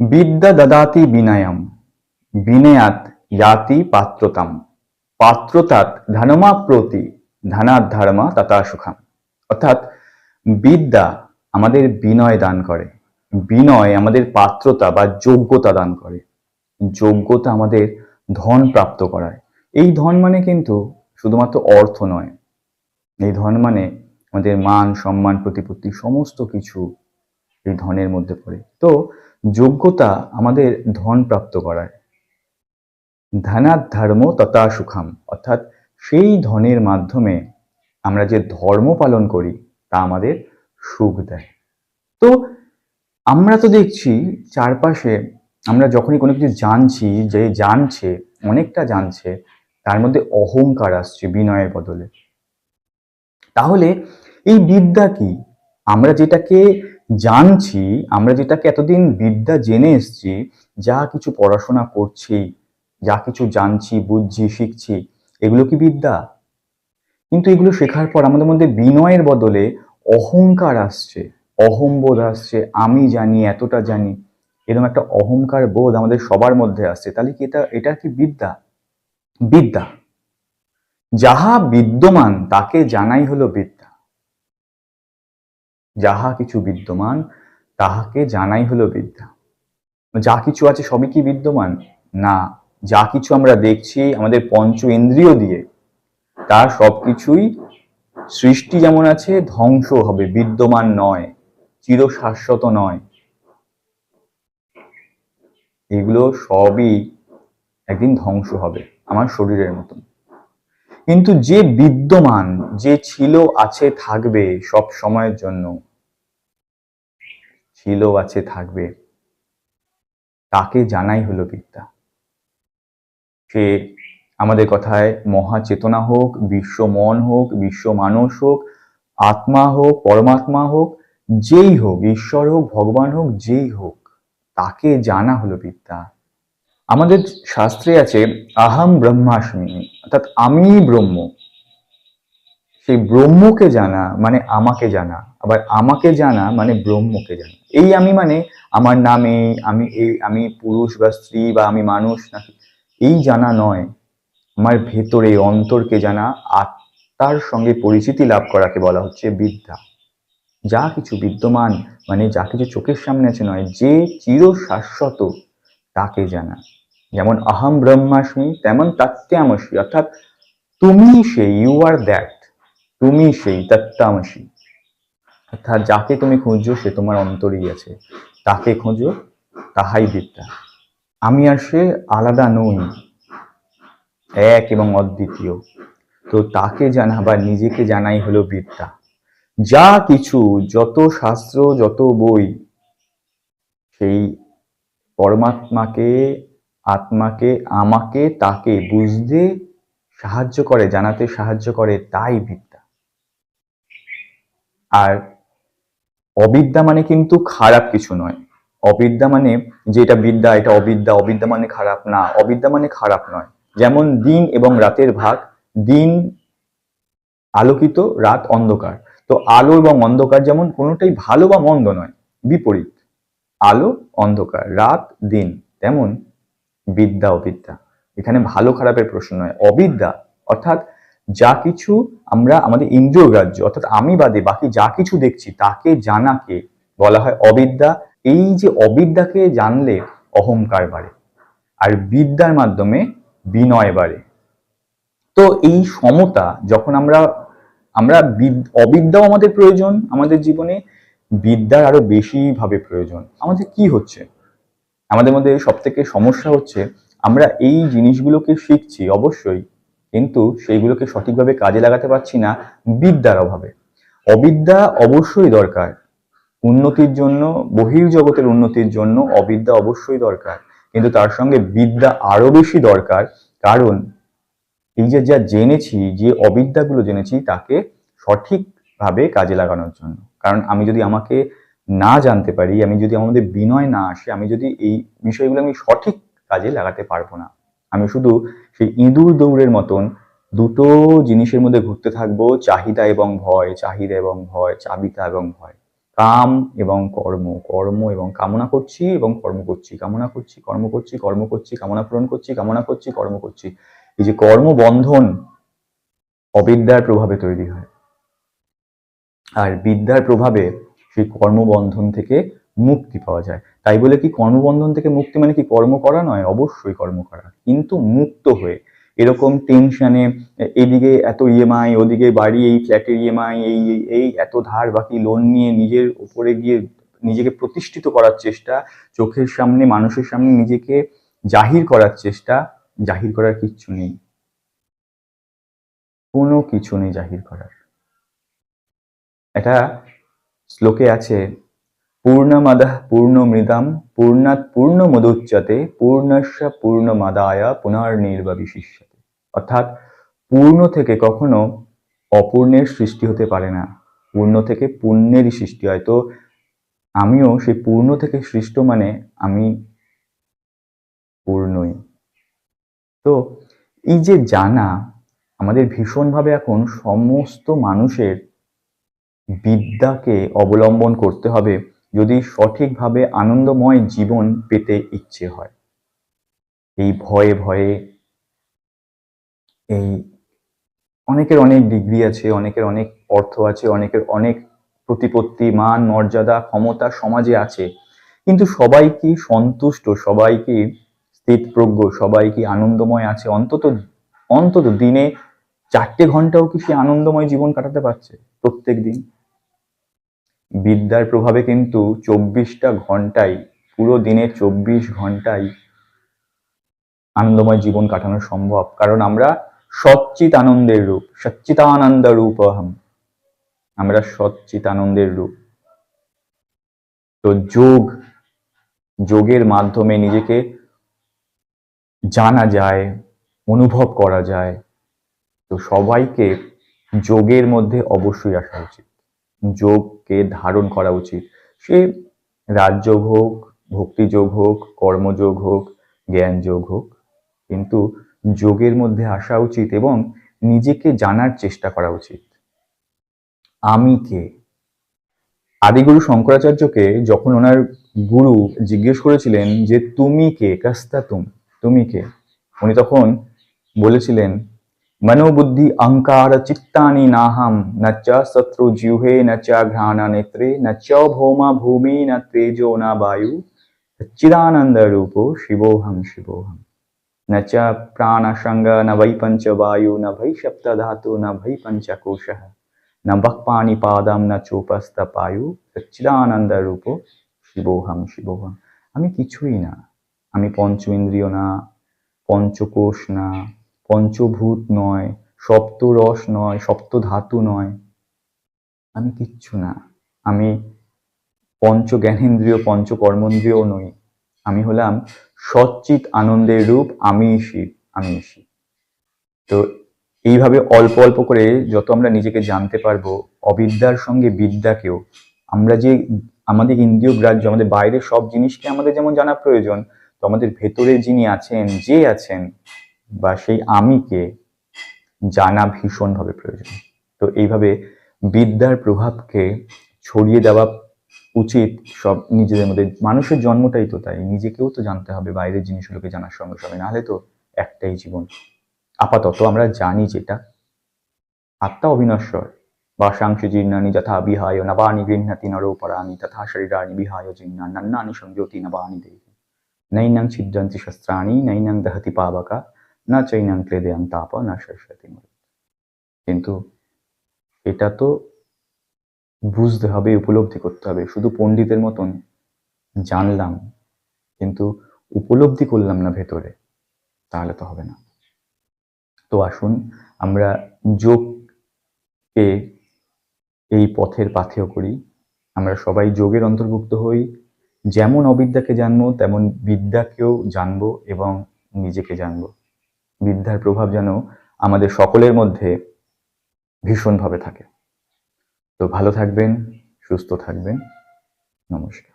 বিদ্যা দদাতি বিনয়ম, বিনয়াত ইয়াতি পাত্রতাম পাত্রতাৎ ধনমাপ্রতি ধনাৎ ধর্মা তথা সুখাম। অর্থাৎ বিদ্যা আমাদের বিনয় দান করে, বিনয় আমাদের পাত্রতা বা যোগ্যতা দান করে, যোগ্যতা আমাদের ধন প্রাপ্ত করায়। এই ধন মানে কিন্তু শুধুমাত্র অর্থ নয়, এই ধন মানে আমাদের মান, সম্মান, প্রতিপত্তি, সমস্ত কিছু এই ধনের মধ্যে পড়ে। তো যোগ্যতা আমাদের ধন প্রাপ্ত করায়। ধনাৎ ধর্ম তথা সুখাম, অর্থাৎ সেই ধনের মাধ্যমে আমরা যে ধর্ম পালন করি, তা আমাদের সুখ দেয়। তো আমরা তো দেখছি চারপাশে আমরা যখনই কোনো কিছু জানছি, যে জানছে, অনেকটা জানছে, তার মধ্যে অহংকার আসছে বিনয়ের বদলে। তাহলে এই বিদ্যা কি? আমরা যেটাকে জানছি আমরা যেটাকে এতদিন বিদ্যা জেনে এসছি, যা কিছু পড়াশোনা করছি, যা কিছু জানছি, বুঝছি, শিখছি, এগুলো কি বিদ্যা? কিন্তু এগুলো শেখার পর আমাদের মধ্যে বিনয়ের বদলে অহংকার আসছে অহংবোধ আসছে, আমি জানি, এতটা জানি এরকম একটা অহংকার বোধ আমাদের সবার মধ্যে আসছে, তাহলে কি এটা এটা কি বিদ্যা? বিদ্যা। যাহা বিদ্যমান, তাকে জানাই হলো বিদ্যা। যাহা কিছু বিদ্যমান, তাহাকে জানাই হলো বিদ্যা। যা কিছু আছে সবই কি বিদ্যমান? না, যা কিছু আমরা দেখছি আমাদের পঞ্চ ইন্দ্রিয় দিয়ে, তার সবকিছুই সৃষ্টি যেমন আছে, ধ্বংস হবে, বিদ্যমান নয় চির শাশ্বত নয়। এগুলো সবই একদিন ধ্বংস হবে আমার শরীরের মতন। কিন্তু যে বিদ্যমান, যে ছিল, আছে, থাকবে সব সময়ের জন্য ছিল আছে, থাকবে। তাকে জানাই হলো বিদ্যা। সে আমাদের কথায় মহাচেতনা হোক, বিশ্ব মন হোক, বিশ্ব মানুষ হোক, আত্মা হোক, পরমাত্মা হোক, যেই হোক, ঈশ্বর হোক, ভগবান হোক, যেই হোক, তাকে জানা হলো বিদ্যা। আমাদের শাস্ত্রে আছে, আহাম ব্রহ্মাস্মি অর্থাৎ আমি ব্রহ্ম। সেই ব্রহ্মকে জানা মানে আমাকে জানা। আবার আমাকে জানা মানে ব্রহ্মকে জানা। এই আমি মানে আমার নামে, আমি এই, আমি পুরুষ বা স্ত্রী বা আমি মানুষ নাকি, এই জানা নয়। আমার ভেতরে, অন্তরকে জানা আত্মার সঙ্গে পরিচিতি লাভ করাকে বলা হচ্ছে বিদ্যা। যা কিছু বিদ্যমান মানে যা কিছু চোখের সামনে আছে নয়, যে চির শাশ্বত তাকে জানা। যেমন আহম ব্রহ্মাস্মি, তেমন তত্ত্বামসি, অর্থাৎ তুমি সেই ইউ আর দ্যাট তুমি সেই তত্ত্বামসি। অর্থাৎ যাকে তুমি খুঁজছো সে তোমার অন্তরেই আছে। তাকে খোঁজো, তাহাই বিদ্যা। আমি আর সে আলাদা নই, এক এবং অদ্বিতীয়। তো তাকে জানা বা নিজেকে জানাই হলো বিদ্যা। যা কিছু, যত শাস্ত্র, যত বই, সেই পরমাত্মাকে, আত্মাকে, আমাকে, তাকে বুঝতে সাহায্য করে, জানাতে সাহায্য করে, তাই বিদ্যা। আর অবিদ্যা মানে কিন্তু খারাপ কিছু নয়। অবিদ্যা মানে যে এটা বিদ্যা, এটা অবিদ্যা অবিদ্যা মানে খারাপ না, অবিদ্যা মানে খারাপ নয়। যেমন দিন এবং রাতের ভাগ, দিন আলোকিত, রাত অন্ধকার। তো আলো এবং অন্ধকার যেমন কোনোটাই ভালো বা মন্দ নয়, বিপরীত। আলো, অন্ধকার, রাত, দিন, তেমন বিদ্যা, অবিদ্যা। এখানে ভালো খারাপের প্রশ্ন নয়, অবিদ্যা অর্থাৎ যা কিছু আমরা আমাদের ইন্দ্রিয় ইন্দ্রিয়গ্রাহ্য অর্থাৎ আমি বাদে বাকি যা কিছু দেখছি তাকে জানাকে বলা হয় অবিদ্যা। এই যে অবিদ্যাকে জানলে অহংকার বাড়ে আর বিদ্যার মাধ্যমে বিনয় বাড়ে। তো এই সমতা যখন আমরা আমরা বিদ- অবিদ্যাও আমাদের প্রয়োজন আমাদের জীবনে, বিদ্যার আরও বেশি ভাবে প্রয়োজন। আমাদের কি হচ্ছে? আমাদের মধ্যে সব থেকে সমস্যা হচ্ছে আমরা এই জিনিসগুলোকে শিখছি অবশ্যই কিন্তু সেইগুলোকে সঠিকভাবে কাজে লাগাতে পারছি না বিদ্যার অভাবে। অবিদ্যা অবশ্যই দরকার। উন্নতির জন্য, বহির্জগতের উন্নতির জন্য অবিদ্যা অবশ্যই দরকার। কিন্তু তার সঙ্গে বিদ্যা আরও বেশি দরকার, কারণ এই যে যা জেনেছি, যে অবিদ্যাগুলো জেনেছি, তাকে সঠিকভাবে কাজে লাগানোর জন্য। কারণ আমি যদি আমাকে না জানতে পারি, আমি যদি আমাদের বিনয় না আসে, আমি যদি এই বিষয়গুলো আমি সঠিক কাজে লাগাতে পারব না আমি শুধু সেই ইঁদুর দৌড়ের মতন দুটো জিনিসের মধ্যে ঘুরতে থাকব, চাহিদা এবং ভয়, চাহিদা এবং ভয়, চাবিতা এবং ভয়। কাম এবং কর্ম কর্ম এবং কামনা করছি এবং কর্ম করছি, কামনা করছি, কর্ম করছি কর্ম করছি, কামনা পূরণ করছি, কামনা করছি, কর্ম করছি। এই যে কর্মবন্ধন অবিদ্যার প্রভাবে তৈরি হয়। আর বিদ্যার প্রভাবে সেই কর্মবন্ধন থেকে মুক্তি পাওয়া যায়। তাই বলে কি কর্মবন্ধন থেকে মুক্তি মানে কি কর্ম করা নয়? অবশ্যই কর্ম করা। কিন্তু মুক্ত হয়ে এরকম টেনশনে এদিকে এত ইএমআই ওদিকে বাড়ি, এই ফ্ল্যাটের ইএমআই এই, এই- এত ধার বাকি লোন নিয়ে নিজের উপরে গিয়ে নিজেকে প্রতিষ্ঠিত করার চেষ্টা, চোখের সামনে, মানুষের সামনে নিজেকে জাহির করার চেষ্টা, জাহির করার কিচ্ছু নেই। কোনো কিছু নেই জাহির করার। এটা শ্লোকে আছে পূর্ণমাদঃ পূর্ণমৃদাম পূর্ণাৎ পূর্ণমদুচ্যতে পূর্ণস্য পূর্ণমাদায় পুনর্নির্বাবিশিষ্যতে অর্থাৎ পূর্ণ থেকে কখনো অপূর্ণের সৃষ্টি হতে পারে না। পূর্ণ থেকে পুণ্যেরই সৃষ্টি হয়। তো আমিও সেই পূর্ণ থেকে সৃষ্ট মানে আমি পূর্ণই। তো এই যে জানা, আমাদের ভীষণভাবে এখন সমস্ত মানুষের বিদ্যাকে অবলম্বন করতে হবে। যদি সঠিকভাবে আনন্দময় জীবন পেতে ইচ্ছে হয়। এই ভয়ে ভয়ে এই অনেকের অনেক ডিগ্রি আছে, অনেকের অনেক অর্থ আছে, অনেকের অনেক প্রতিপত্তি, মান, মর্যাদা, ক্ষমতা সমাজে আছে। কিন্তু সবাই কি সন্তুষ্ট, সবাই কি স্থিতপ্রজ্ঞ, সবাই কি আনন্দময় আছে? অন্তত অন্তত দিনে চারটে ঘন্টাও কি সে আনন্দময় জীবন কাটাতে পারছে প্রত্যেক দিন বিদ্যার প্রভাবে কিন্তু চব্বিশটা ঘন্টায় পুরো দিনে চব্বিশ ঘন্টায় আনন্দময় জীবন কাটানো সম্ভব। কারণ আমরা সচ্চিত আনন্দের রূপ, সচ্চিতানন্দ রূপ অহম আমরা সচ্চিত আনন্দের রূপ। তো যোগ, যোগের মাধ্যমে নিজেকে জানা যায়, অনুভব করা যায়। তো সবাইকে যোগের মধ্যে অবশ্যই আসা উচিত। যোগকে ধারণ করা উচিত। সে রাজযোগ হোক, ভক্তিযোগ হোক, কর্মযোগ হোক জ্ঞান যোগ হোক, কিন্তু যোগের মধ্যে আসা উচিত এবং নিজেকে জানার চেষ্টা করা উচিত। আমি কে? আদিগুরু শঙ্করাচার্যকে যখন ওনার গুরু জিজ্ঞেস করেছিলেন যে, তুমি কে? কাস্তা তুম। তুমি কে? উনি তখন বলেছিলেন मनोबुद्धि अहंकार चित्तानि नाहम न च शत्रु जिह्वे न च घ्राण नेत्रे न च भौमा भूमि न तेजो न वायु सच्चिदानंद रूपो शिवोहम शिवोहम न च प्राण संग न वै पंच वायु न भै सप्त धातु न भै पंचकोशः न बक्पाणि पादम न चोपस्थ पायु সচ্চিদানন্দ রূপ শিবোহম শিবোহম আমি কিছুই না আমি পঞ্চ ইন্দ্রিয় না পঞ্চকোষ না পঞ্চভূত নয়, সপ্তরস নয় সপ্ত ধাতু নয়। আমি কিচ্ছু না। আমি পঞ্চ জ্ঞানেন্দ্রিয় পঞ্চ কর্মেন্দ্রিয় নই। আমি হলাম সচ্চিত আনন্দের রূপ আমি শিব আমি শিব তো এইভাবে অল্প অল্প করে যত আমরা নিজেকে জানতে পারব, অবিদ্যার সঙ্গে বিদ্যাকেও, আমরা যে আমাদের ইন্দ্রিয় গ্রাহ্য, আমাদের বাইরের সব জিনিসকে আমাদের যেমন জানা প্রয়োজন, তো আমাদের ভেতরে যিনি আছেন, যে আছেন বা সেই আমিকে জানা ভীষণভাবে প্রয়োজন। তো এইভাবে বিদ্যার প্রভাবকে ছড়িয়ে দেওয়া উচিত সব নিজেদের মধ্যে। মানুষের জন্মটাই তো তাই, নিজেকেও তো জানতে হবে, বাইরের জিনিসগুলোকে জানার সঙ্গে সঙ্গে। নাহলে তো একটাই জীবন। আপাতত আমরা জানি যেটা। আত্মা অবিনশ্বর। বাসাংশ জীর্ণানি যথা বিহায় নবানি গৃহ্ণাতি নরোপরাণি তথা শরীরাণি বিহায় জীর্ণা নন্নানি সংযতি নবানি দেহি। নৈনং ছিদ্রন্তি শস্ত্রাণি, নৈনং দহতি পাবকা। না চৈনাং ক্লেদেয়াং তাপ, না মরুত। কিন্তু এটা তো বুঝতে হবে, উপলব্ধি করতে হবে। শুধু পণ্ডিতের মতন জানলাম, কিন্তু উপলব্ধি করলাম না ভেতরে, তাহলে তো হবে না। তো আসুন, আমরা যোগকে এই পথের পাথেয় করি। আমরা সবাই যোগের অন্তর্ভুক্ত হই। যেমন অবিদ্যাকে জানব, তেমন বিদ্যাকেও জানব এবং নিজেকে জানব। বিদ্যার প্রভাব যেন আমাদের সকলের মধ্যে ভীষণভাবে থাকে। তো ভালো থাকবেন সুস্থ থাকবেন। নমস্কার।